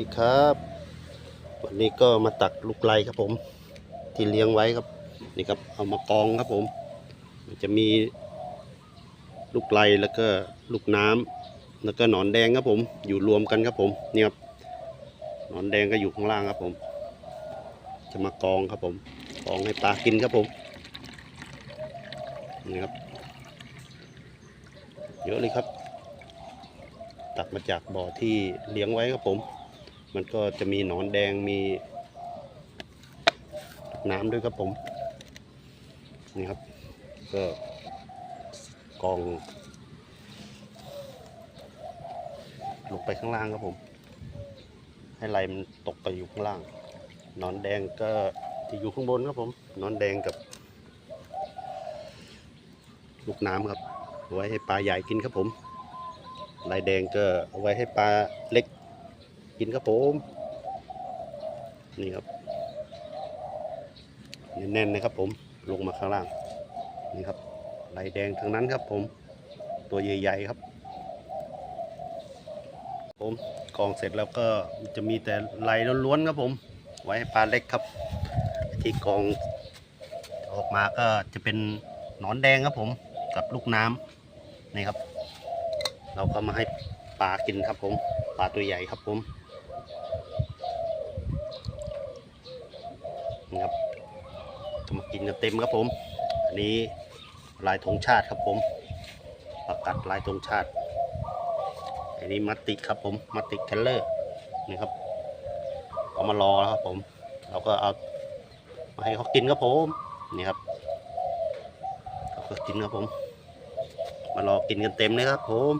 ดีครับ วันนี้ก็มาตักลูกไลครับผม ที่เลี้ยงไว้ครับ นี่ครับเอามากองครับผม มันจะมีลูกไลแล้วก็ลูกน้ำแล้วก็หนอนแดงครับผม อยู่รวมกันครับผมนี่ครับหนอนแดงก็อยู่ข้างล่างครับผม จะมากองครับผมกองให้ปลากินครับผมนี่ครับเยอะเลยครับ ตักมาจากบ่อที่เลี้ยงไว้ครับผม มันก็จะมีหนอนแดงมีน้ำด้วยครับผม นี่ครับ ก็กอง ลงไปข้างล่างครับผม ให้ไหลมันตกไปอยู่ข้างล่างนอนแดงก็จะอยู่ข้างบนครับผมนอนแดงกับ ลูกน้ำครับเอาไว้ให้ปลาใหญ่กินครับผมลายแดงก็เอาไว้ให้ปลาเล็ก กินครับผมนี่ครับแน่นๆนะครับผมลงมาข้างล่างนี่ครับลายแดงทั้งนั้นครับผม ตัวใหญ่ ๆ ครับ ผมกองเสร็จแล้วก็จะมีแต่ลายล้วนๆครับผม ไว้ให้ปลาเล็กครับ ที่กองออกมาก็จะเป็นหนอนแดงครับผม กับลูกน้ำนี่ครับ เราก็มาให้ปลากินครับผมปลาตัวใหญ่ครับผมนี่ครับ ก็มากินกันเต็มครับผม อันนี้ลายธงชาติครับผมประกัดลายธงชาติ อันนี้มัตติครับผมมัตติแคลเลอร์นี่ครับเอามารอแล้วครับผม เราก็เอามาให้เขากินครับผมนี่ครับเขาก็กินครับผม มารอกินกันเต็มเลยครับผม